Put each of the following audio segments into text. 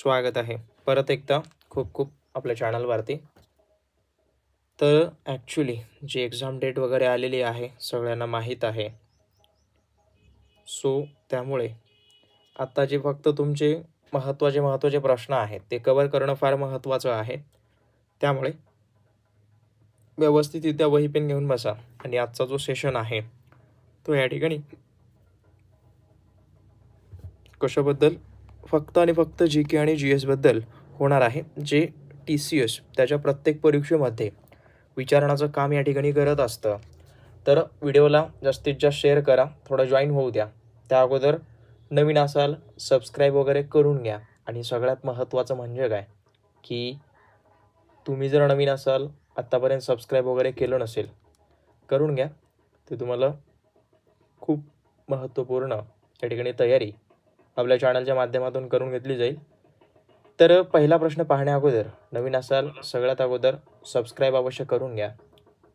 स्वागत आहे. परत एकदा खूप खूप आपल्या चॅनलवरती. तर ॲक्च्युली जी एक्झाम डेट वगैरे आलेली आहे सगळ्यांना माहीत आहे. सो त्यामुळे आत्ता जे फक्त तुमचे महत्त्वाचे महत्त्वाचे प्रश्न आहेत ते कवर करणं फार महत्त्वाचं आहे. त्यामुळे व्यवस्थितरित्या वही पेन घेऊन बसा आणि आजचा जो सेशन आहे तो या ठिकाणी कशाबद्दल फक्त आणि फक्त जी के आणि जी एसबद्दल होणार आहे जे टी सी एस त्याच्या प्रत्येक परीक्षेमध्ये विचारण्याचं काम या ठिकाणी करत असतं. तर व्हिडिओला जास्तीत जास्त शेअर करा थोडं जॉईन होऊ द्या. त्या अगोदर नवीन असाल सबस्क्राईब वगैरे करून घ्या. आणि सगळ्यात महत्त्वाचं म्हणजे काय? की तुम्ही जर नवीन असाल आत्तापर्यंत सबस्क्राईब वगैरे केलं नसेल करून घ्या. ते तुम्हाला खूप महत्त्वपूर्ण या ठिकाणी तयारी आपल्या चॅनलच्या माध्यमातून करून घेतली जाईल. तर पहिला प्रश्न पाहण्या अगोदर नवीन असाल सगळ्यात अगोदर सबस्क्राईब अवश्य करून घ्या.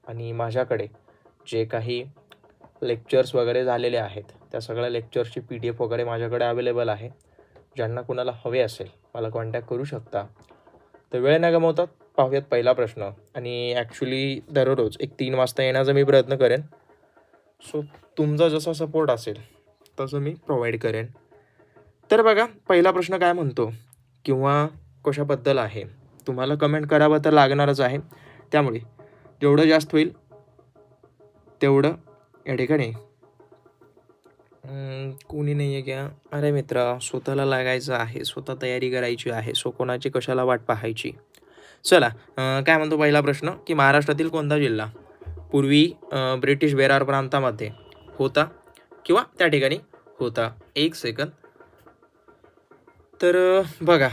आणि माझ्याकडे जे काही लेक्चर्स वगैरे झालेले आहेत त्या सगळ्या लेक्चर्सची पी डी एफ वगैरे माझ्याकडे अवेलेबल आहे. ज्यांना कुणाला हवे असेल मला कॉन्टॅक्ट करू शकता. तर वेळ न गमवतात पाहूयात पहिला प्रश्न. आणि ॲक्च्युली दररोज एक तीन वाजता येण्याचा मी प्रयत्न करेन. सो तुमचा जसा सपोर्ट असेल तसं मी प्रोव्हाइड करेन. तर बघा पहिला प्रश्न काय म्हणतो? किंवा कशाबद्दल आहे? तुम्हाला कमेंट करावं तर लागणारच आहे. त्यामुळे जेवढं जास्त होईल तेवढं या ठिकाणी. कोणी नाही आहे क्या? अरे मित्र स्वतःला लागायचं आहे स्वतः तयारी करायची आहे सो कोणाची कशाला वाट पाहायची? चला काय म्हणतो पहिला प्रश्न? की महाराष्ट्रातील कोणता जिल्हा? पूर्वी ब्रिटिश बेरार प्रांतामध्ये होता किंवा त्या ठिकाणी होता? एक सेकंद तर बघा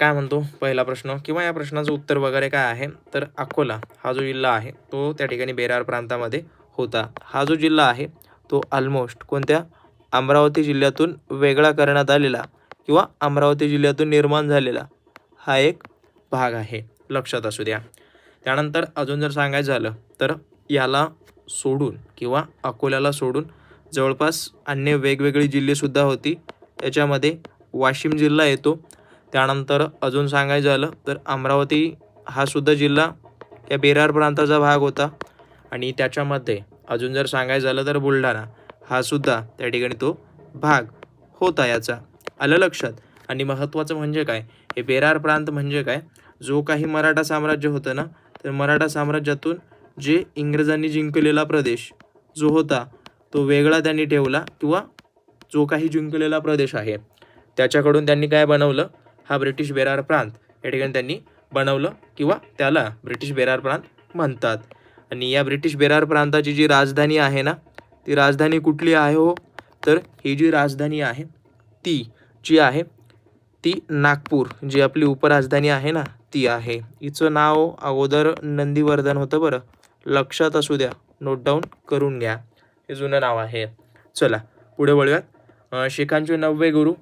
काय म्हणतो पहिला प्रश्न किंवा या प्रश्नाचं उत्तर वगैरे काय आहे? तर अकोला हा जो जिल्हा आहे तो त्या ठिकाणी बेरार प्रांतामध्ये होता. हा जो जिल्हा आहे तो ऑलमोस्ट कोणत्या? अमरावती जिल्ह्यातून वेगळा करण्यात आलेला किंवा अमरावती जिल्ह्यातून निर्माण झालेला हा एक भाग आहे. लक्षात असू द्या. त्यानंतर अजून जर सांगायचं झालं तर याला सोडून किंवा अकोल्याला सोडून जवळपास अन्य वेगवेगळी जिल्हेसुद्धा होती. त्याच्यामध्ये वाशिम जिल्हा येतो. त्यानंतर अजून सांगायचं झालं तर अमरावती हा सुद्धा जिल्हा या बेरार प्रांताचा भाग होता. आणि त्याच्यामध्ये अजून जर सांगायचं झालं तर बुलढाणा हा सुद्धा त्या ठिकाणी तो भाग होता याचा. आलं लक्षात? आणि महत्त्वाचं म्हणजे काय? हे बेरार प्रांत म्हणजे काय? जो काही मराठा साम्राज्य होतं ना तर मराठा साम्राज्यातून जे इंग्रजांनी जिंकलेला प्रदेश जो होता तो वेगळा त्यांनी ठेवला किंवा जो काही जिंकलेला प्रदेश आहे. त्याच्याकडून त्यांनी काय बनवलं? हा ब्रिटिश बेरार प्रांत. या ठिकाणी त्यांनी बनवलं किंवा त्याला ब्रिटिश बेरार प्रांत म्हणतात. आणि या ब्रिटिश बेरार प्रांताची जी राजधानी आहे ना ती राजधानी कुठली आहे हो? तर ही जी राजधानी आहे ती जी आहे ती नागपूर. जी आपली उपराजधानी आहे ना ती आहे. हिचं नाव अगोदर नंदीवर्धन होतं बरं. लक्षात असू द्या. नोट डाऊन करून घ्या. हे जुनं नाव आहे. चला पुढे वळूयात. अं, नववे गुरु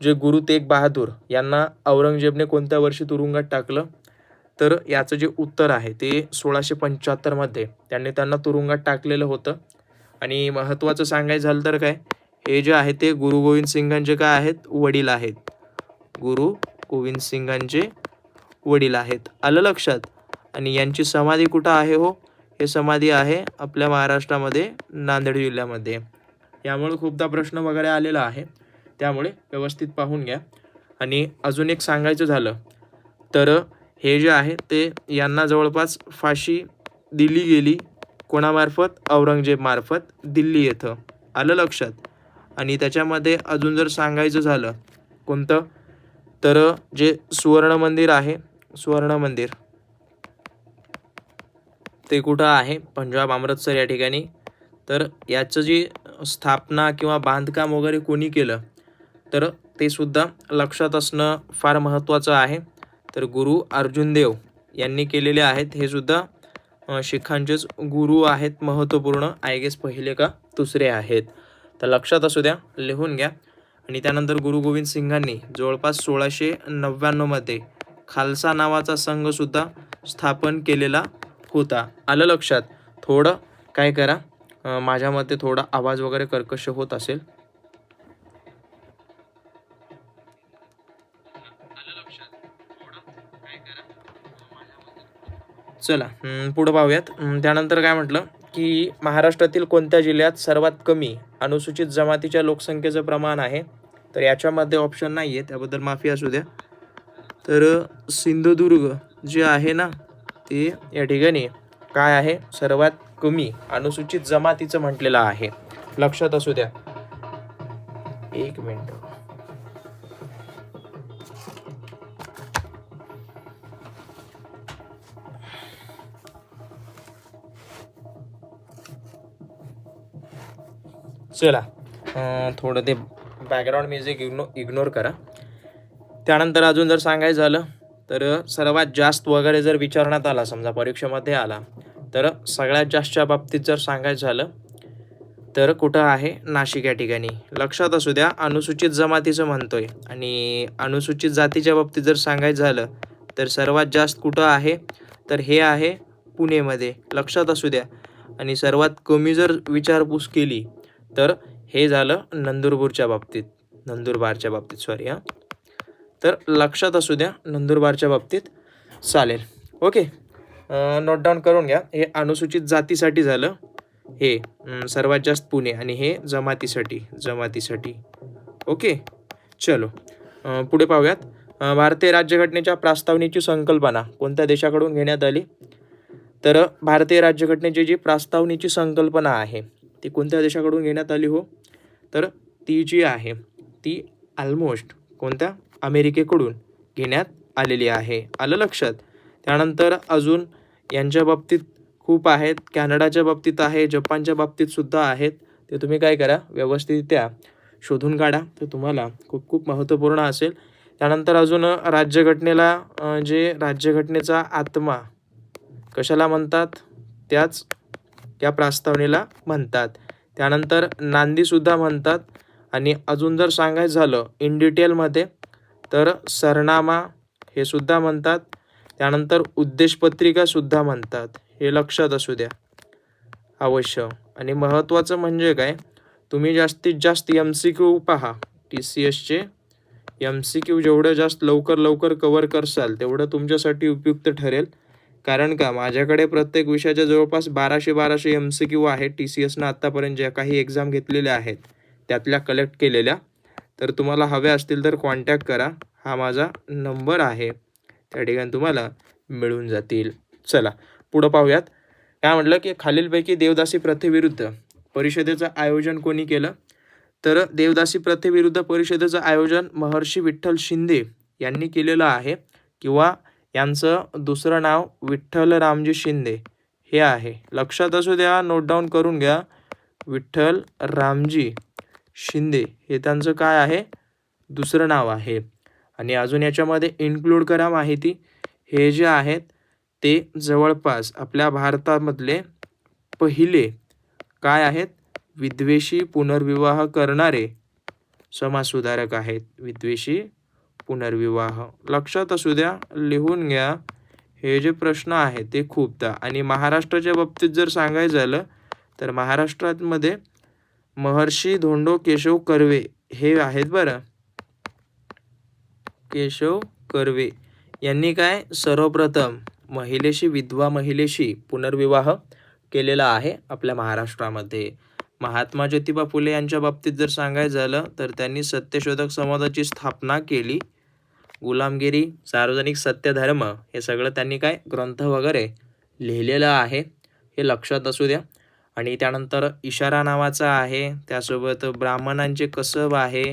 जे गुरु तेग बहादूर यांना औरंगजेबने कोणत्या वर्षी तुरुंगात टाकलं? तर याचं जे उत्तर आहे ते सोळाशे पंच्याहत्तरमध्ये त्यांनी त्यांना तुरुंगात टाकलेलं होतं. आणि महत्त्वाचं सांगायचं झालं तर काय? हे जे आहे ते गुरु गोविंद सिंगांचे काय आहेत? वडील आहेत. गुरु गोविंद सिंगांचे वडील आहेत. आलं लक्षात? आणि यांची समाधी कुठं आहे हो? हे समाधी आहे आपल्या महाराष्ट्रामध्ये नांदेड जिल्ह्यामध्ये. यामुळे खूपदा प्रश्न वगैरे आलेला आहे. त्यामुळे व्यवस्थित पाहून घ्या. आणि अजून एक सांगायचं झालं तर हे जे आहे ते यांना जवळपास फाशी दिली गेली कोणामार्फत? औरंगजेबमार्फत दिल्ली येथं. आलं लक्षात? आणि त्याच्यामध्ये अजून जर सांगायचं झालं कोणतं? तर जे सुवर्ण मंदिर आहे सुवर्ण मंदिर ते कुठं आहे? पंजाब अमृतसर या ठिकाणी. तर याचं जी स्थापना किंवा बांधकाम वगैरे कोणी केलं तर ते सुद्धा लक्षात असणं फार महत्त्वाचं आहे. तर गुरु अर्जुनदेव यांनी केलेले आहेत हे सुद्धा शिखांचेच गुरु आहेत महत्त्वपूर्ण. आय गेस पहिले का दुसरे आहेत. तर लक्षात असू द्या लिहून घ्या. आणि त्यानंतर गुरु गोविंद सिंगांनी जवळपास सोळाशे नव्याण्णवमध्ये खालसा नावाचा संघसुद्धा स्थापन केलेला होता. आलं लक्षात? थोडं काय करा माझ्या मते थोडा आवाज वगैरे कर्कश होत असेल. चला पुढं पाहूयात. त्यानंतर काय म्हटलं की महाराष्ट्रातील कोणत्या जिल्ह्यात सर्वात कमी अनुसूचित जमातीच्या लोकसंख्येचं प्रमाण आहे? तर याच्यामध्ये ऑप्शन नाही आहे त्याबद्दल माफी असू द्या. तर सिंधुदुर्ग जे आहे ना ते या ठिकाणी काय आहे? सर्वात कमी अनुसूचित जमातीचं म्हटलेलं आहे. लक्षात असू द्या. एक मिनटं. चला. थोडं ते बॅकग्राऊंड म्युझिक इग्नो इग्नोर करा. त्यानंतर अजून जर सांगायचं झालं तर सर्वात जास्त वगैरे जर विचारण्यात आला समजा परीक्षेमध्ये आला तर सगळ्यात जास्तच्या बाबतीत जर सांगायचं झालं तर कुठं आहे? नाशिक या ठिकाणी. लक्षात असू द्या अनुसूचित जमातीचं म्हणतोय. आणि अनुसूचित जातीच्या बाबतीत जर सांगायचं झालं तर सर्वात जास्त कुठं आहे? तर हे आहे पुणेमध्ये. लक्षात असू द्या. आणि सर्वात कमी जर विचारपूस केली तर हे झालं नंदुरबारच्या बाबतीत नंदुरबारच्या बाबतीत सॉरी हां. तर लक्षात असू द्या नंदुरबारच्या बाबतीत चालेल. ओके नोट डाऊन करून घ्या. हे अनुसूचित जातीसाठी झालं. हे सर्वात जास्त पुणे आणि हे जमातीसाठी जमातीसाठी. ओके चलो. पुढे पाहूयात. भारतीय राज्यघटनेच्या प्रस्तावनेची संकल्पना कोणत्या देशाकडून घेण्यात आली? तर भारतीय राज्यघटनेची जी प्रस्तावनेची संकल्पना आहे ती कोणत्या देशाकडून घेण्यात आली हो? तर ती जी आहे ती ऑलमोस्ट कोणत्या? अमेरिकेकडून घेण्यात आलेली आहे. आलं लक्षात? त्यानंतर अजून यांच्या बाबतीत खूप आहेत कॅनडाच्या बाबतीत आहे जपानच्या बाबतीतसुद्धा आहेत. ते तुम्ही काय करा व्यवस्थितरित्या शोधून काढा. ते तुम्हाला खूप खूप महत्त्वपूर्ण असेल. त्यानंतर अजून राज्यघटनेला जे राज्यघटनेचा आत्मा कशाला म्हणतात? त्याच त्या प्रस्तावनेला म्हणतात. त्यानंतर नांदीसुद्धा म्हणतात. आणि अजून जर सांगायचं झालं इन डिटेलमध्ये तर सरनामा हे सुद्धा म्हणतात. त्यानंतर उद्देशपत्रिकासुद्धा म्हणतात. हे लक्षात असू द्या. अवश्य. आणि महत्त्वाचं म्हणजे काय? तुम्ही जास्तीत जास्त एम सी क्यू पहा. टी सी एसचे एम सी क्यू जेवढं जास्त लवकर लवकर कवर करसाल तेवढं तुमच्यासाठी उपयुक्त ठरेल. कारण का माझ्याकडे प्रत्येक विषयाच्या जवळपास बाराशे बाराशे एम सी क्यू आहे टी सी एसनं आत्तापर्यंत ज्या काही एक्झाम घेतलेल्या आहेत त्यातल्या कलेक्ट केलेल्या. तर तुम्हाला हव्या असतील तर कॉन्टॅक्ट करा. हा माझा नंबर आहे. त्या ठिकाणी तुम्हाला मिळून जातील. चला पुढं पाहूयात. काय म्हटलं की खालीलपैकी देवदासी प्रथेविरुद्ध परिषदेचं आयोजन कोणी केलं? तर देवदासी प्रथेविरुद्ध परिषदेचं आयोजन महर्षी विठ्ठल शिंदे यांनी केलेलं आहे किंवा यांचं दुसरं नाव विठ्ठल रामजी शिंदे. हे आहे. लक्षात असू द्या नोट डाऊन करून घ्या. विठ्ठल रामजी शिंदे हे त्यांचं काय आहे? दुसरं नाव आहे. आणि अजून याच्यामध्ये इन्क्लूड करा माहिती. हे जे आहेत ते जवळपास आपल्या भारतामधले पहिले काय आहेत? विद्वेषी पुनर्विवाह करणारे समाजसुधारक आहेत. विद्वेषी पुनर्विवाह. लक्षात असू द्या लिहून घ्या. हे जे प्रश्न आहे ते खूपदा. आणि महाराष्ट्राच्या बाबतीत जर सांगायचं झालं तर महाराष्ट्रामध्ये महर्षी धोंडो केशव कर्वे हे आहेत बरं. केशव कर्वे. यांनी काय? सर्वप्रथम महिलेशी विधवा महिलेशी पुनर्विवाह केलेला आहे आपल्या महाराष्ट्रामध्ये. महात्मा ज्योतिबा फुले यांच्या बाबतीत जर सांगायचं झालं तर त्यांनी सत्यशोधक समाजाची स्थापना केली. गुलामगिरी सार्वजनिक सत्यधर्म हे सगळं त्यांनी काय ग्रंथ वगैरे लिहिलेलं आहे हे लक्षात असू द्या. आणि त्यानंतर इशारा नावाचा आहे त्यासोबत ब्राह्मणांचे कसब आहे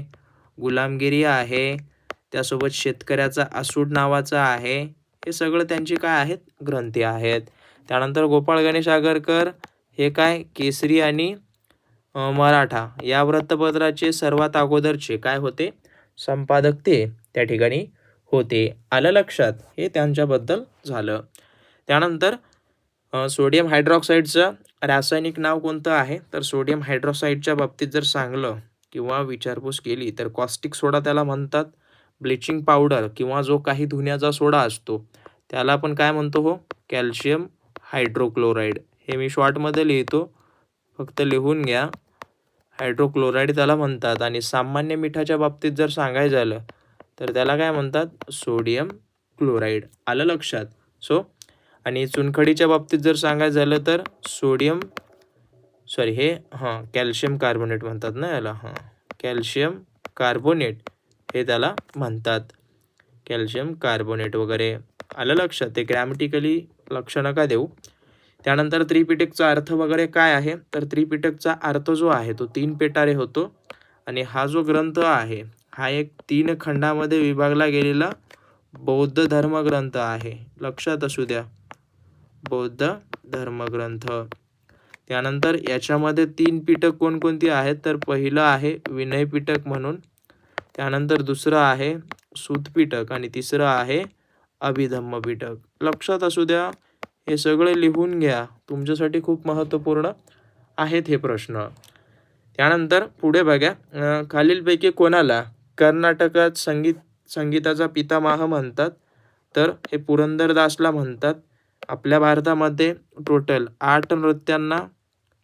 गुलामगिरी आहे त्यासोबत शेतकऱ्याचा आसूड नावाचा आहे हे सगळं त्यांचे काय आहेत? ग्रंथी आहेत. त्यानंतर गोपाळ गणेश आगरकर हे काय? केसरी आणि मराठा या वृत्तपत्राचे सर्वात अगोदरचे काय होते? संपादक ते त्या ठिकाणी होते. आलं लक्षात? हे त्यांच्याबद्दल झालं. त्यानंतर सोडियम हायड्रॉक्साईडचं रासायनिक नाव कोणतं आहे? तर सोडियम हायड्रॉक्साईडच्या बाबतीत जर सांगलं किंवा विचारपूस केली तर कॉस्टिक सोडा त्याला म्हणतात. ब्लिचिंग पावडर किंवा जो काही धुण्याचा सोडा असतो त्याला आपण काय म्हणतो हो? Calcium hydrochloride. हे मी शॉर्टमध्ये लिहितो. फक्त लिहून घ्या. हायड्रोक्लोराईड त्याला म्हणतात. आणि सामान्य मिठाच्या बाबतीत जर सांगायचं झालं तर त्याला काय म्हणतात? Sodium chloride. आलं लक्षात? सो आणि चुनखडीच्या बाबतीत जर सांगायचं झालं तर सोडियम सॉरी हे हां कॅल्शियम कार्बोनेट म्हणतात ना याला हां. कॅल्शियम कार्बोनेट हे त्याला म्हणतात. कॅल्शियम कार्बोनेट वगैरे. आलं लक्षात? ते ग्रॅमॅटिकली लक्ष नका देऊ. त्यानंतर त्रिपिटकचा अर्थ वगैरे काय आहे? तर त्रिपिटकचा अर्थ जो आहे तो तीन पेटारे होतो. आणि हा जो ग्रंथ आहे हा एक तीन खंडामध्ये विभागला गेलेला बौद्ध धर्मग्रंथ आहे. लक्षात असू द्या. बौद्ध धर्मग्रंथ. त्यानंतर याच्यामध्ये तीन पीठक कोणकोणती आहेत? तर पहिलं आहे विनय पीठक म्हणून. त्यानंतर दुसरं आहे सूतपीठक आणि तिसरं आहे अभिधम्म पीठक लक्षात असू द्या हे सगळे लिहून घ्या. तुमच्यासाठी खूप महत्त्वपूर्ण आहेत हे प्रश्न. त्यानंतर पुढे बघा खालीलपैकी कोणाला कर्नाटकात संगीत संगीताचा पितामह म्हणतात. तर हे पुरंदरदासला म्हणतात. आपल्या भारतामध्ये टोटल आठ नृत्यांना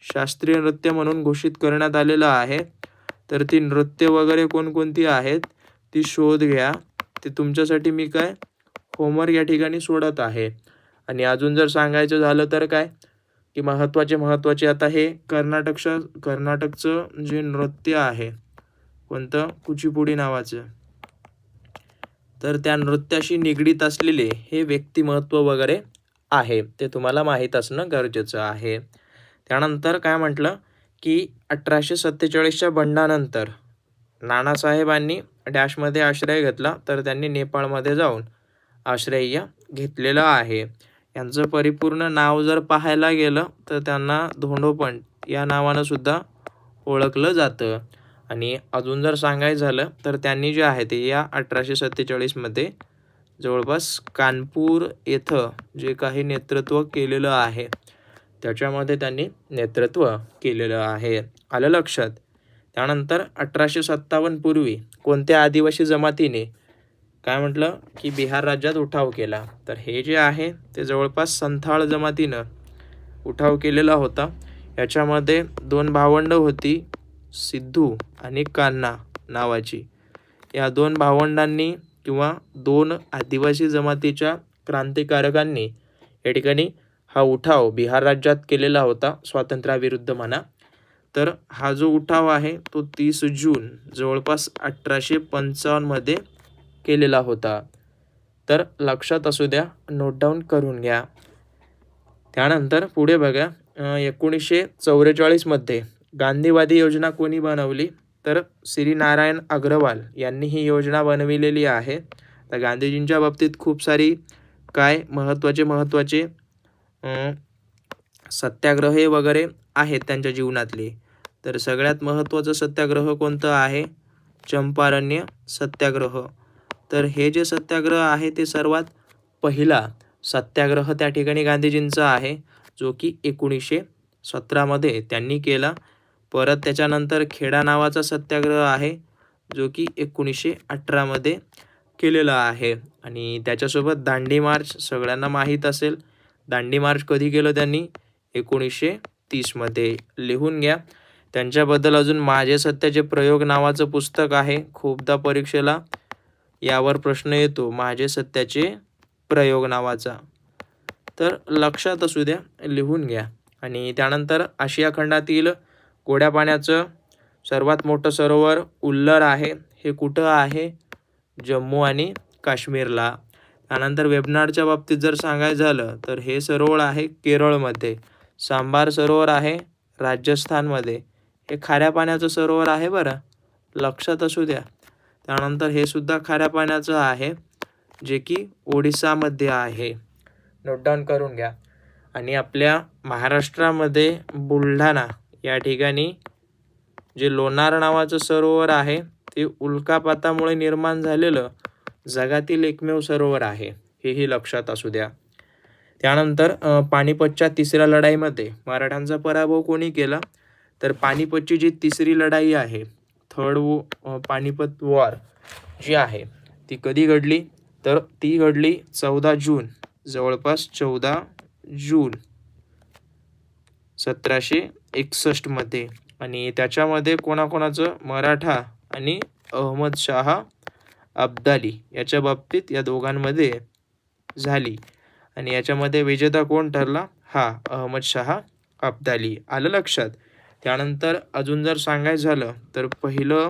शास्त्रीय नृत्य म्हणून घोषित करण्यात आलेलं आहे. तर ती नृत्य वगैरे कोणकोणती आहेत ती शोध घ्या. ते तुमच्यासाठी मी काय होमवर्क या ठिकाणी सोडत आहे. आणि अजून जर सांगायचं झालं तर काय की महत्त्वाचे महत्त्वाचे आता हे कर्नाटकच्या कर्नाटकचं जे नृत्य आहे कोणतं? कुचिपुडी नावाचं. तर त्या नृत्याशी निगडीत असलेले हे व्यक्तिमत्व वगैरे आहे. ते तुम्हाला माहीत असणं गरजेचं आहे. त्यानंतर काय म्हटलं? की अठराशे सत्तेचाळीसच्या बंडानंतर नानासाहेबांनी डॅशमध्ये आश्रय घेतला तर त्यांनी नेपाळमध्ये जाऊन आश्रय घेतलेला आहे. यांचं परिपूर्ण नाव जर पाहायला गेलं तर त्यांना धोंडोपंट या नावानं सुद्धा ओळखलं जातं. आणि अजून जर सांगायचं झालं तर त्यांनी जे आहे ते या अठराशे सत्तेचाळीसमध्ये जवळपास कानपूर येथं जे काही नेतृत्व केलेलं आहे त्याच्यामध्ये त्यांनी नेतृत्व केलेलं आहे. आलं लक्षात? त्यानंतर अठराशे सत्तावन्नपूर्वी कोणत्या आदिवासी जमातीने काय म्हटलं की बिहार राज्यात उठाव केला? तर हे जे आहे ते जवळपास संथाळ जमातीनं उठाव केलेला होता. याच्यामध्ये दोन भावंडं होती सिद्धू आणि कान्हा नावाची. या दोन भावंडांनी किंवा दोन आदिवासी जमातीच्या क्रांतिकारकांनी या ठिकाणी हा उठाव बिहार राज्यात केलेला होता स्वातंत्र्याविरुद्ध म्हणा. तर हा जो उठाव आहे तो तीस जून जवळपास अठराशे पंचावन्नमध्ये केलेला होता. तर लक्षात असू द्या नोट डाऊन करून घ्या. त्यानंतर पुढे बघा एकोणीसशे चौवेचाळीसमध्ये गांधीवादी योजना कोणी बनवली? तर श्री नारायण अग्रवाल यांनी ही योजना बनविलेली आहे. तर गांधीजींच्या बाबतीत खूप सारी काय महत्त्वाचे महत्त्वाचे सत्याग्रहे सत्याग्रह वगैरे आहेत त्यांच्या जीवनातले. तर सगळ्यात महत्त्वाचं सत्याग्रह कोणतं आहे? चंपारण्य सत्याग्रह. तर हे जे सत्याग्रह आहे ते सर्वात पहिला सत्याग्रह त्या ठिकाणी गांधीजींचा आहे जो की एकोणीसशे सतरामध्ये त्यांनी केला. परत त्याच्यानंतर खेडा नावाचा सत्याग्रह आहे जो की एकोणीसशे अठरामध्ये केलेला आहे. आणि त्याच्यासोबत दांडी मार्च सगळ्यांना माहीत असेल. दांडी मार्च कधी केलं त्यांनी? एकोणीसशे तीसमध्ये लिहून घ्या. त्यांच्याबद्दल अजून माझे सत्याचे प्रयोग नावाचं पुस्तक आहे. खूपदा परीक्षेला यावर प्रश्न येतो. माझे सत्याचे प्रयोग नावाचा. तर लक्षात असू द्या लिहून घ्या. आणि त्यानंतर आशिया खंडातील गोड्या पाण्याचं सर्वात मोठं सरोवर उल्लर आहे. हे कुठं आहे? जम्मू आणि काश्मीरला. त्यानंतर वेबनाडच्या बाबतीत जर सांगायचं झालं तर हे सरोवर आहे केरळमध्ये. सांबार सरोवर आहे राजस्थानमध्ये. हे खाऱ्या पाण्याचं सरोवर आहे बरं. लक्षात असू द्या. त्यानंतर हे सुद्धा खाऱ्या पाण्याचं आहे जे की ओडिसामध्ये आहे. नोट डाऊन करून घ्या. आणि आपल्या महाराष्ट्रामध्ये बुलढाणा. या ठिकाणी जे लोणार नावाचं सरोवर आहे ते उल्कापातामुळे निर्माण झालेलं जगातील एकमेव सरोवर आहे हेही लक्षात असू द्या. त्यानंतर पानिपतच्या तिसऱ्या लढाईमध्ये मराठ्यांचा पराभव कोणी केला? तर पानिपतची जी तिसरी लढाई आहे थर्ड वो पानिपत वॉर जी आहे ती कधी घडली? तर ती घडली चौदा जून जवळपास चौदा जून सतराशे एकसष्टमध्ये आणि त्याच्यामध्ये कोणाकोणाचं? मराठा आणि अहमद अब्दाली याच्या बाबतीत या दोघांमध्ये झाली. आणि याच्यामध्ये विजेता कोण ठरला? हा अहमद शहा अब्दाली. आलं लक्षात? त्यानंतर अजून जर सांगायचं झालं तर पहिलं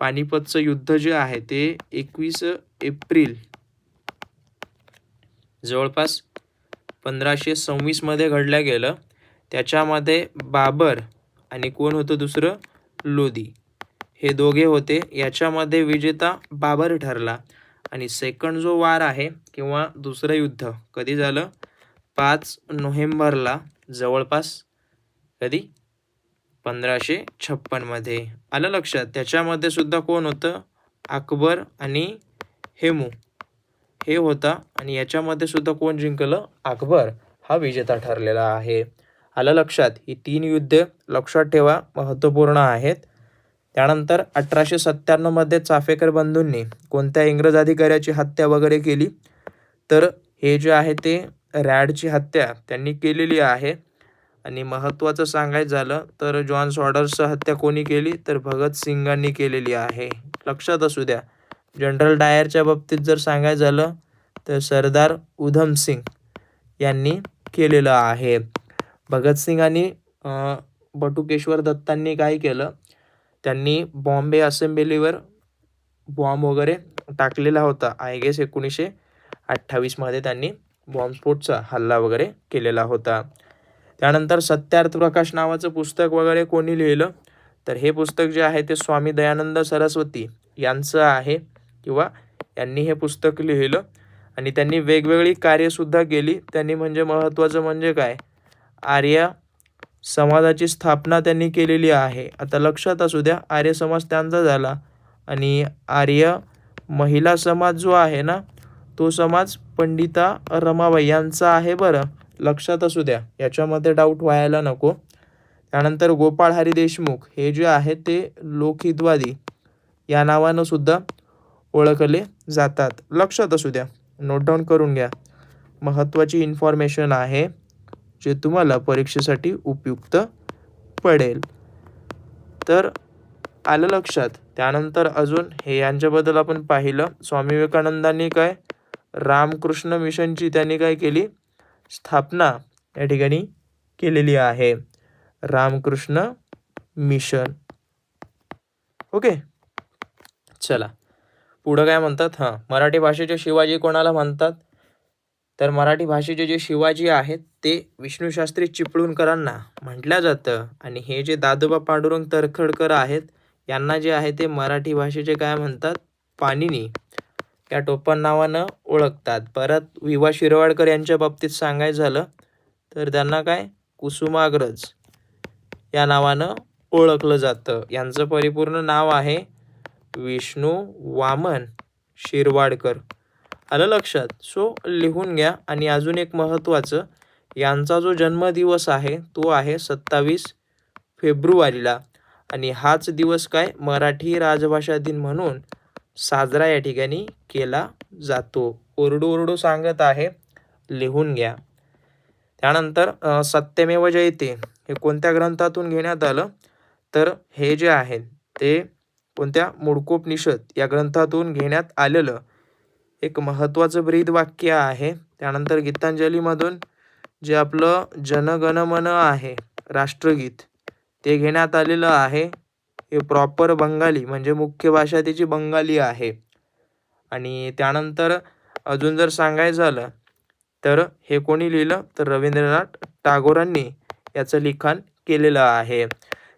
पानिपतचं युद्ध जे आहे ते एकवीस एप्रिल जवळपास पंधराशे सव्वीसमध्ये घडलं गेलं. त्याच्यामध्ये बाबर आणि कोण होतं दुसरं? लोधी. हे दोघे होते. याच्यामध्ये विजेता बाबर ठरला. आणि सेकंड जो वार आहे किंवा दुसरं युद्ध कधी झालं? पाच नोव्हेंबरला जवळपास कधी? पंधराशे छप्पनमध्ये आलं लक्षात? त्याच्यामध्ये सुद्धा कोण होतं? अकबर आणि हेमू. हे होता. आणि याच्यामध्ये सुद्धा कोण जिंकलं? अकबर. हा विजेता ठरलेला आहे. आलं लक्षात. ही तीन युद्ध लक्षात ठेवा महत्त्वपूर्ण आहेत. त्यानंतर अठराशे सत्त्याण्णवमध्ये चाफेकर बंधूंनी कोणत्या इंग्रज अधिकाऱ्याची हत्या वगैरे केली? तर हे जे आहे ते रॅडची हत्या त्यांनी केलेली आहे. आणि महत्त्वाचं सांगायचं झालं तर जॉन सॉडर्सचं हत्या कोणी केली? तर भगतसिंगांनी केलेली आहे. लक्षात असू द्या. जनरल डायरच्या बाबतीत जर सांगायचं झालं तर सरदार उधम सिंग यांनी केलेलं आहे. भगतसिंग आणि बटुकेश्वर दत्तांनी काय केलं? त्यांनी बॉम्बे असेंब्लीवर बॉम्ब वगैरे टाकलेला होता. आय गेस एकोणीसशे अठ्ठावीसमध्ये त्यांनी बॉम्बस्फोटचा हल्ला वगैरे केलेला होता. त्यानंतर सत्यार्थ प्रकाश नावाचं पुस्तक वगैरे कोणी लिहिलं? तर हे पुस्तक जे आहे ते स्वामी दयानंद सरस्वती यांचं आहे किंवा यांनी हे पुस्तक लिहिलं. आणि त्यांनी वेगवेगळी कार्यसुद्धा केली. त्यांनी म्हणजे महत्त्वाचं म्हणजे काय? आर्य समाजाची स्थापना त्यांनी केलेली आहे. आता लक्षात असू द्या आर्य समाज त्यांचा झाला आणि आर्य महिला समाज जो आहे ना तो समाज पंडिता रमाबाई यांचा आहे बरं. लक्षात असू द्या याच्यामध्ये डाऊट व्हायला नको. त्यानंतर गोपाळ हरी देशमुख हे जे आहेत ते लोकहितवादी या नावानं सुद्धा ओळखले जातात. लक्षात असू द्या नोट डाऊन करून घ्या. महत्त्वाची इन्फॉर्मेशन आहे. जे तुम्हाला परीक्षेसाठी उपयुक्त पडेल. तर आलं लक्षात. त्यानंतर अजून हे यांच्याबद्दल आपण पाहिलं. स्वामी विवेकानंदांनी काय? रामकृष्ण मिशनची त्यांनी काय केली? स्थापना या ठिकाणी केलेली आहे. रामकृष्ण मिशन. ओके. चला. पुढं काय म्हणतात? हां. मराठी भाषेचे शिवाजी कोणाला म्हणतात? तर मराठी भाषेचे जे शिवाजी आहेत ते विष्णूशास्त्री चिपळूणकरांना म्हटलं जातं. आणि हे जे दादोबा पांडुरंग तरखडकर आहेत यांना जे आहे ते मराठी भाषेचे काय म्हणतात? पाणिनी. या टोपण नावानं ओळखतात. परत विवा शिरवाडकर यांच्या बाबतीत सांगायचं झालं तर त्यांना काय? कुसुमाग्रज या नावानं ओळखलं जातं. यांचं परिपूर्ण नाव आहे विष्णू वामन शिरवाडकर. आलं लक्षात? सो लिहून घ्या. आणि अजून एक महत्त्वाचं यांचा जो जन्मदिवस आहे तो आहे सत्तावीस फेब्रुवारीला. आणि हाच दिवस काय? मराठी राजभाषा दिन म्हणून साजरा या ठिकाणी केला जातो. ओरडू ओरडू सांगत आहे लिहून घ्या. त्यानंतर सत्यमेव जयते हे कोणत्या ग्रंथातून घेण्यात आलं? तर हे जे आहे ते कोणत्या मुडकोपनिषद या ग्रंथातून घेण्यात आलेलं. एक महत्त्वाचं ब्रीद वाक्य आहे. त्यानंतर गीतांजलीमधून जे आपलं जनगणमन आहे राष्ट्रगीत ते घेण्यात आलेलं आहे. हे प्रॉपर बंगाली म्हणजे मुख्य भाषा त्याची बंगाली आहे. आणि त्यानंतर अजून जर सांगायचं झालं तर हे कोणी लिहिलं? तर रवींद्रनाथ टागोरांनी याचं लिखाण केलेलं आहे.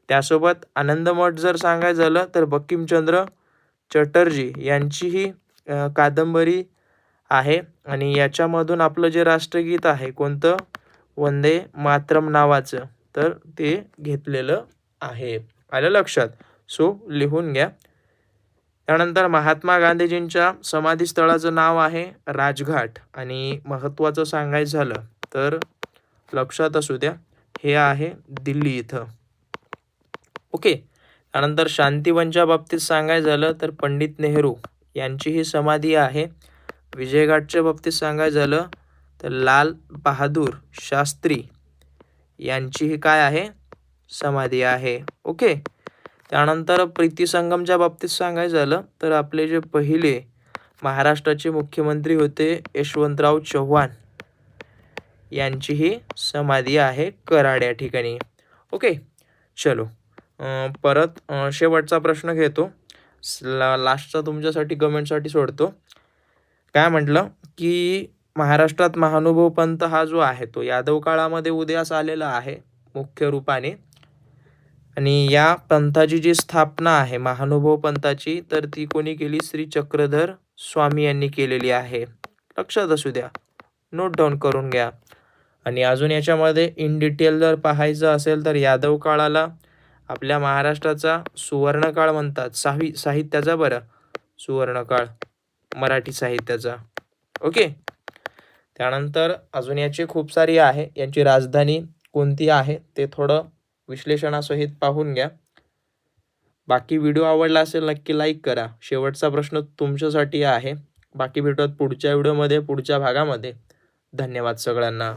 त्यासोबत आनंदमठ जर सांगायचं झालं तर बंकिमचंद्र चटर्जी यांचीही कादंबरी आहे आणि याच्यामधून आपलं जे राष्ट्रगीत आहे कोणतं? वंदे मातरम नावाचं. तर ते घेतलेलं आहे. आलं लक्षात? सो लिहून घ्या. त्यानंतर महात्मा गांधीजींच्या समाधीस्थळाचं नाव आहे राजघाट आणि महत्त्वाचं सांगायचं झालं तर लक्षात असू द्या हे आहे दिल्ली इथं. ओके. त्यानंतर शांतीवनच्या बाबतीत सांगायचं झालं तर पंडित नेहरू. यांची ही समाधी आहे. विजयघाटच्या बाबतीत सांगायचं झालं तर लाल बहादूर शास्त्री यांची ही काय आहे? समाधी आहे. ओके? त्यानंतर प्रीती संगमच्या बाबतीत सांगायचं झालं तर आपले जे पहिले महाराष्ट्राचे मुख्यमंत्री होते यशवंतराव चव्हाण यांची ही समाधी आहे कराड या ठिकाणी. ओके? चलो. परत शेवटचा प्रश्न घेतो. ला लास्टचा तुमच्यासाठी कमेंटसाठी सोडतो. काय म्हटलं? की महाराष्ट्रात महानुभव पंथ हा जो आहे तो यादव काळामध्ये उदयास आलेला आहे मुख्य रूपाने. आणि या पंथाची जी स्थापना आहे महानुभव पंथाची तर ती कोणी केली? श्री चक्रधर स्वामी यांनी केलेली आहे. लक्षात असू द्या. नोट डाऊन करून घ्या. आणि अजून याच्यामध्ये इन डिटेल जर पाहायचं असेल तर यादव काळाला आपल्या महाराष्ट्राचा सुवर्णकाळ म्हणतात. साही साहित्याचा बरं. सुवर्णकाळ. मराठी साहित्याचा. ओके? त्यानंतर अजून याची खूप सारी आहे. यांची राजधानी कोणती आहे? ते थोडं विश्लेषणासहित पाहून घ्या. बाकी व्हिडिओ आवडला असेल नक्की लाईक करा. शेवटचा प्रश्न तुमच्यासाठी आहे. बाकी भेटत पुढच्या व्हिडिओमध्ये पुढच्या भागामध्ये. धन्यवाद सगळ्यांना.